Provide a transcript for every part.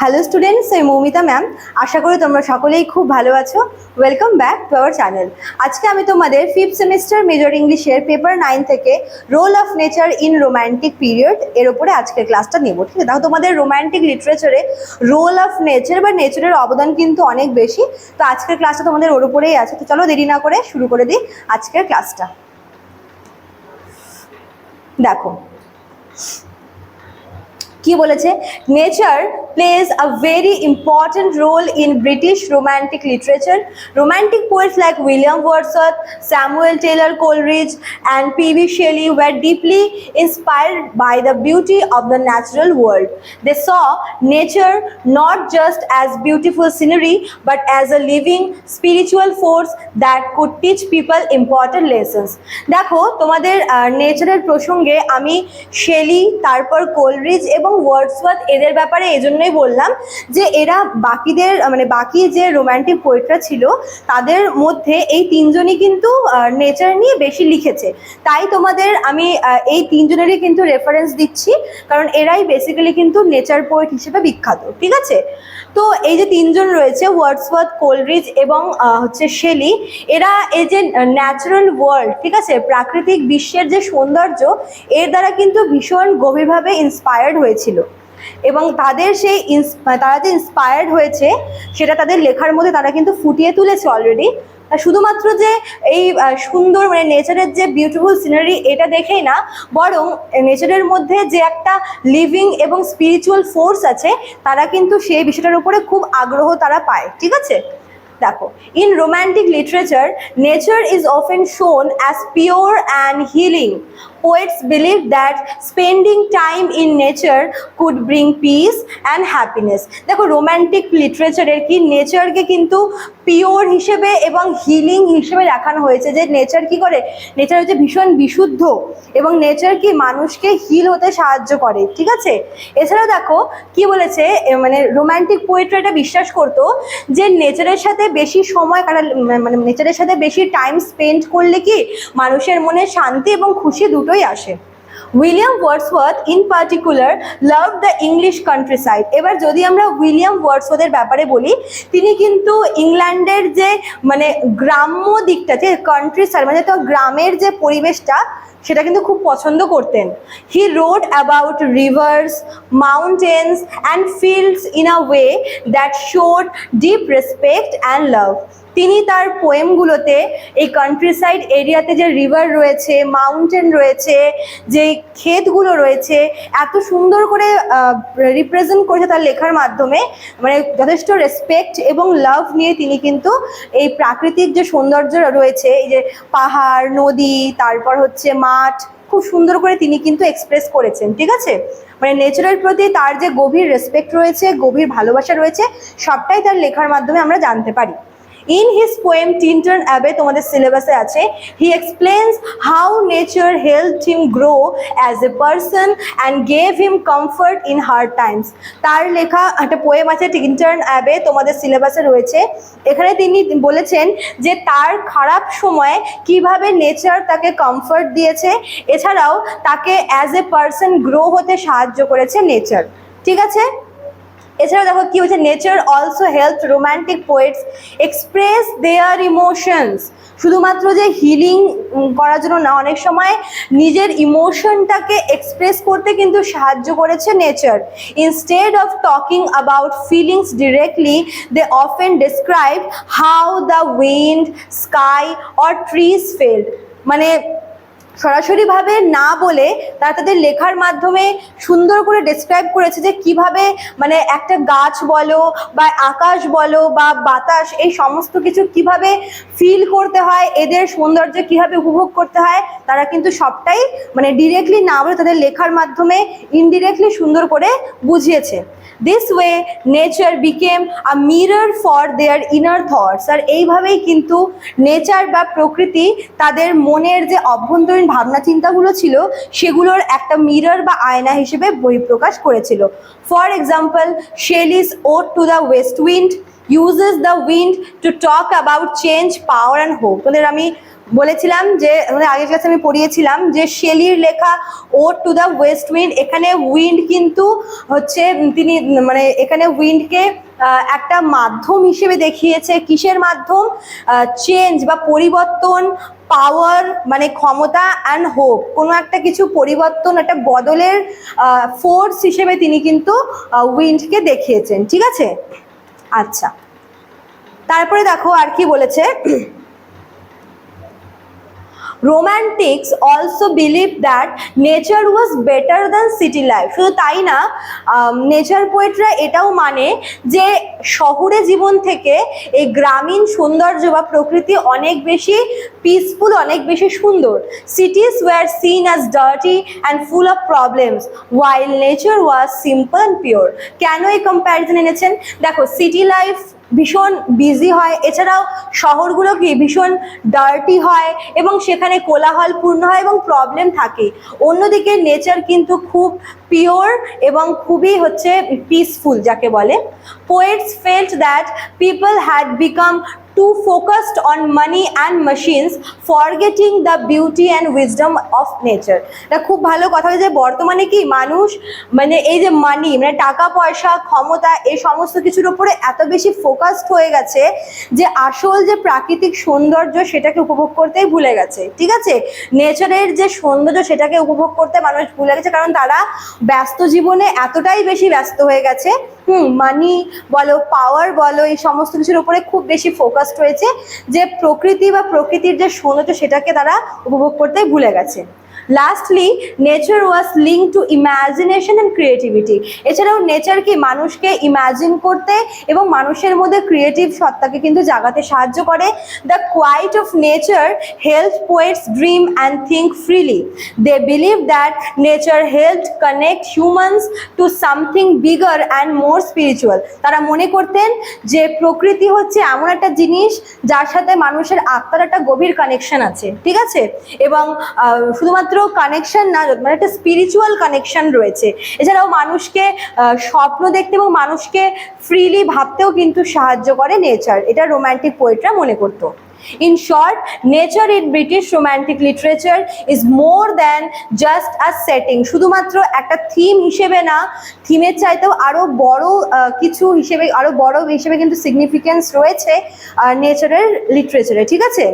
Hello students আমি Moumita ma'am আশা করি তোমরা সকলেই খুব ভালো আছো। Welcome back to our channel আজকে আমি তোমাদের ফিফথ সেমিস্টার মেজর ইংলিশের পেপার নাইন থেকে role of nature in romantic period এর উপরে আজকের ক্লাসটা নেব, ঠিক আছে? দেখো তোমাদের রোম্যান্টিক লিটারেচারে রোল অফ নেচার বা নেচারের অবদান কিন্তু অনেক বেশি। তো আজকের ক্লাসটা তোমাদের ওর উপরেই আছে। তো চলো দেরি না করে শুরু করে দিই আজকের ক্লাসটা দেখো কি বলেছে? Nature plays a very important role in British romantic literature romantic poets like William Wordsworth Samuel Taylor Coleridge and P B Shelley were deeply inspired by the beauty of the natural world they saw nature not just as beautiful scenery but as a living spiritual force that could teach people important lessons দেখো, তোমাদের নেচারের প্রসঙ্গে আমি Shelley তারপর Coleridge এবং Wordsworth এদের ব্যাপারে এজন্যই বললাম যে এরা বাকিদের মানে বাকি যে রোম্যান্টিক পোয়েটরা ছিল, তাদের মধ্যে এই তিনজনই কিন্তু নেচার নিয়ে বেশি লিখেছে। তাই তোমাদের আমি এই তিনজনেরই কিন্তু রেফারেন্স দিচ্ছি, কারণ এরাই বেসিক্যালি কিন্তু নেচার পোয়েট হিসেবে বিখ্যাত, ঠিক আছে? তো এই যে তিনজন রয়েছে ওয়ার্ডসওয়ার্থ কোলরিজ এবং হচ্ছে শেলি এরা এই যে ন্যাচারাল ওয়ার্ল্ড ঠিক আছে, প্রাকৃতিক বিশ্বের যে সৌন্দর্য, এর দ্বারা কিন্তু ভীষণ গভীরভাবে ইন্সপায়ার্ড হয়েছিল। এবং তাদের সেই মানে তারা যে ইন্সপায়ার্ড হয়েছে, সেটা তাদের লেখার মধ্যে তারা কিন্তু ফুটিয়ে তুলেছে অলরেডি শুধুমাত্র যে এই সুন্দর মানে নেচারের যে বিউটিফুল সিনারি এটা দেখেই না, বরং নেচারের মধ্যে যে একটা লিভিং এবং স্পিরিচুয়াল ফোর্স আছে, তারা কিন্তু সেই বিষয়টার উপরে খুব আগ্রহ তারা পায়। ঠিক আছে? দেখো in romantic literature nature is often shown as pure and healing poets believe that spending time in nature could bring peace and happiness দেখো রোম্যান্টিক লিটারেচারের কি? নেচারকে কিন্তু পিওর হিসেবে এবং হিলিং হিসেবে দেখানো হয়েছে যে নেচার কি করে? নেচার হচ্ছে ভীষণ বিশুদ্ধ এবং নেচার কি মানুষকে হিল হতে সাহায্য করে, ঠিক আছে? এছাড়াও দেখো, কি বলেছে মানে রোম্যান্টিক পোয়েট্রি এটা বিশ্বাস করতো যে নেচারের সাথে বেশি সময় কাটালে মানে নেচারের সাথে বেশি টাইম স্পেন্ড করলে কি মানুষের মনে শান্তি এবং খুশি দুটোই আসে। William Wordsworth in particular love the English countryside এবার যদি আমরা উইলিয়াম ওয়ার্ডসওয়ার্থের ব্যাপারে বলি, তিনি কিন্তু ইংল্যান্ডের যে মানে গ্রাম্য দিকটা, যে কান্ট্রি সাইড মানে তো গ্রামের যে পরিবেশটা সেটা কিন্তু খুব পছন্দ করতেন। He wrote about rivers mountains and fields in a way that showed deep respect and love তিনি তার পোয়েমগুলোতে এই কান্ট্রি সাইড এরিয়াতে যে রিভার রয়েছে মাউন্টেন রয়েছে, যে ক্ষেতগুলো রয়েছে, এত সুন্দর করে রিপ্রেজেন্ট করেছে তার লেখার মাধ্যমে মানে যথেষ্ট রেসপেক্ট এবং লাভ নিয়ে তিনি কিন্তু এই প্রাকৃতিক যে সৌন্দর্য রয়েছে, এই যে পাহাড়, নদী, তারপর হচ্ছে মাঠ খুব সুন্দর করে তিনি কিন্তু এক্সপ্রেস করেছেন, ঠিক আছে? মানে নেচারের প্রতি তার যে গভীর রেসপেক্ট রয়েছে, গভীর ভালোবাসা রয়েছে, সবটাই তার লেখার মাধ্যমে আমরা জানতে পারি। In his poem Tintern Abbey তোমাদের সিলেবাসে আছে he explains how nature help him grow as a person and gave him comfort in hard times তার লেখা, একটা পোয়েম আছে টিন্টন অ্যাবে তোমাদের সিলেবাসে রয়েছে। এখানে তিনি বলেছেন যে তার খারাপ সময়ে কীভাবে নেচার তাকে কমফর্ট দিয়েছে, এছাড়াও তাকে অ্যাজ এ পার্সন গ্রো হতে সাহায্য করেছে নেচার ঠিক আছে? এছাড়া দেখো কি হচ্ছে nature also help romantic poets express their emotions শুধুমাত্র যে হিলিং করার জন্য না, অনেক সময় নিজের ইমোশনটাকে এক্সপ্রেস করতে কিন্তু সাহায্য করেছে nature instead of talking about feelings directly they often describe how the wind sky or trees felt মানে সরাসরিভাবে না বলে তারা তাদের লেখার মাধ্যমে সুন্দর করে ডেসক্রাইব করেছে যে কীভাবে মানে একটা গাছ বলো বা আকাশ বলো বা বাতাস এই সমস্ত কিছু কীভাবে ফিল করতে হয়, এদের সৌন্দর্য কীভাবে উপভোগ করতে হয়, তারা কিন্তু সবটাই মানে ডিরেক্টলি না বলে তাদের লেখার মাধ্যমে ইনডিরেক্টলি সুন্দর করে বুঝিয়েছে। This way nature became a mirror for their inner thoughts আর এইভাবেই কিন্তু নেচার বা প্রকৃতি তাদের মনের যে অভ্যন্তরীণ ভাবনা চিন্তাগুলো ছিল, সেগুলোর একটা মিরর বা আয়না হিসেবে বহিঃপ্রকাশ করেছিল। For example Shelley's Ode to the West Wind uses the wind to talk about change power and hope. তোমাদের আমি বলেছিলাম যে আমাদের আগের ক্লাসে আমি পড়িয়েছিলাম যে শেলির লেখা Ode to the West Wind এখানে উইন্ড কিন্তু হচ্ছে তিনি মানে এখানে উইন্ডকে একটা মাধ্যম হিসেবে দেখিয়েছে। কিসের মাধ্যম? চেঞ্জ বা পরিবর্তন পাওয়ার মানে ক্ষমতা অ্যান্ড হোপ কোনো একটা কিছু পরিবর্তন, একটা বদলের ফোর্স হিসেবে তিনি কিন্তু উইন্ডকে দেখিয়েছেন, ঠিক আছে? আচ্ছা। তারপরে দেখো আর কি বলেছে romantics also believe that nature was better than city life শুধু তাই না নেচার পোয়েটরা এটাও মানে যে শহুরে জীবন থেকে এই গ্রামীণ সৌন্দর্য বা প্রকৃতি অনেক বেশি পিসফুল অনেক বেশি সুন্দর। Cities were seen as dirty and full of problems while nature was simple and pure কেন এই কম্প্যারিজন এনেছেন? দেখো সিটি লাইফ ভীষণ বিজি হয়। এছাড়াও শহরগুলো কি ভীষণ ডার্টি হয় এবং সেখানে কোলাহলপূর্ণ হয় এবং প্রবলেম থাকে। অন্যদিকে নেচার কিন্তু খুব পিওর এবং খুবই হচ্ছে পিসফুল যাকে বলে। Poets felt that people had become too focused on money and machines forgetting the beauty and wisdom of nature এটা খুব ভালো কথা যে বর্তমানে কি মানুষ মানে এই যে মানি মানে টাকা, পয়সা, ক্ষমতা, এই সমস্ত কিছুর উপরে এত বেশি ফোকাসড হয়ে গেছে যে আসল যে প্রাকৃতিক সৌন্দর্য সেটাকে উপভোগ করতেই ভুলে গেছে। ঠিক আছে? নেচারের যে সৌন্দর্য সেটাকে উপভোগ করতে মানুষ ভুলে গেছে কারণ তারা ব্যস্ত জীবনে এতটাই বেশি ব্যস্ত হয়ে গেছে। হুম মানি বলো পাওয়ার বলো, এই সমস্ত কিছুর উপরে খুব বেশি ফোকাসড রয়েছে যে প্রকৃতি বা প্রকৃতির যে সৌন্দর্য সেটাকে তারা উপভোগ করতে ভুলে গেছে। Lastly nature was link to imagination and creativity এছাড়াও নেচার কি মানুষকে ইম্যাজিন করতে এবং মানুষের মধ্যে ক্রিয়েটিভ সত্তাকে কিন্তু জাগাতে সাহায্য করে। The quiet of nature help poets dream and think freely they believe that nature help connect humans to something bigger and more spiritual তারা মনে করতেন যে প্রকৃতি হচ্ছে এমন একটা জিনিস যার সাথে মানুষের আত্মার একটা গভীর কানেকশন আছে। ঠিক আছে? এবং আহ, শুধুমাত্র কানেকশন না মানে একটা স্পিরিচুয়াল কানেকশন রয়েছে। এছাড়াও মানুষকে স্বপ্ন দেখতে এবং মানুষকে ফ্রিলি ভাবতেও কিন্তু সাহায্য করে নেচার এটা রোম্যান্টিক পোয়েটরা মনে করতো। In short, nature in British romantic literature is more than just a setting. শুধুমাত্র একটা থিম হিসেবে না থিমের চাইতেও আরও বড় কিছু হিসেবে আরও বড় হিসেবে কিন্তু সিগনিফিকেন্স রয়েছে নেচারের লিটারেচারে ঠিক আছে?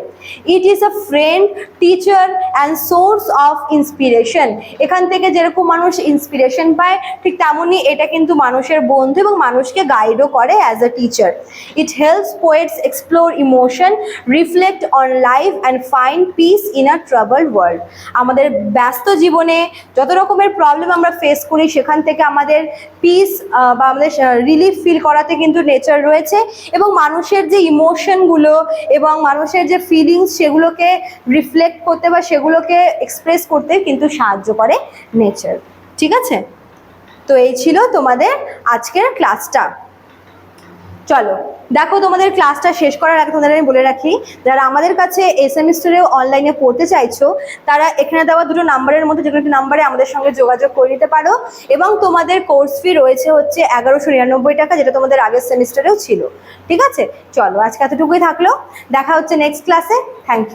It is a friend teacher and source of inspiration এখান থেকে যেরকম মানুষ ইন্সপিরেশন পায় ঠিক তেমনই এটা কিন্তু মানুষের বন্ধু এবং মানুষকে গাইডও করে as a teacher it helps poets explore emotion reflect on life and find peace in a trouble world আমাদের ব্যস্ত জীবনে যত রকমের প্রবলেম আমরা ফেস করি, সেখান থেকে আমাদের পিস বা আমাদের রিলিফ ফিল করাতে কিন্তু নেচার রয়েছে এবং মানুষের যে ইমোশনগুলো এবং মানুষের যে ফিলিংস সেগুলোকে রিফ্লেক্ট করতে বা সেগুলোকে এক্সপ্রেস করতে কিন্তু সাহায্য করে নেচার ঠিক আছে? তো এই ছিল তোমাদের আজকের ক্লাসটা চলো, দেখো তোমাদের ক্লাসটা শেষ করার আগে তোমাদের আমি বলে রাখি, যারা আমাদের কাছে এ সেমিস্টারেও অনলাইনে পড়তে চাইছো, তারা এখানে দেওয়া দুটো নাম্বারের মধ্যে যে কোনো একটি নাম্বারে আমাদের সঙ্গে যোগাযোগ করে নিতে পারো এবং তোমাদের কোর্স ফি রয়েছে হচ্ছে এগারোশো নিরানব্বই টাকা, যেটা তোমাদের আগের সেমিস্টারেও ছিল। ঠিক আছে? চলো, আজকে এতটুকুই থাকল। দেখা হচ্ছে নেক্সট ক্লাসে থ্যাংক ইউ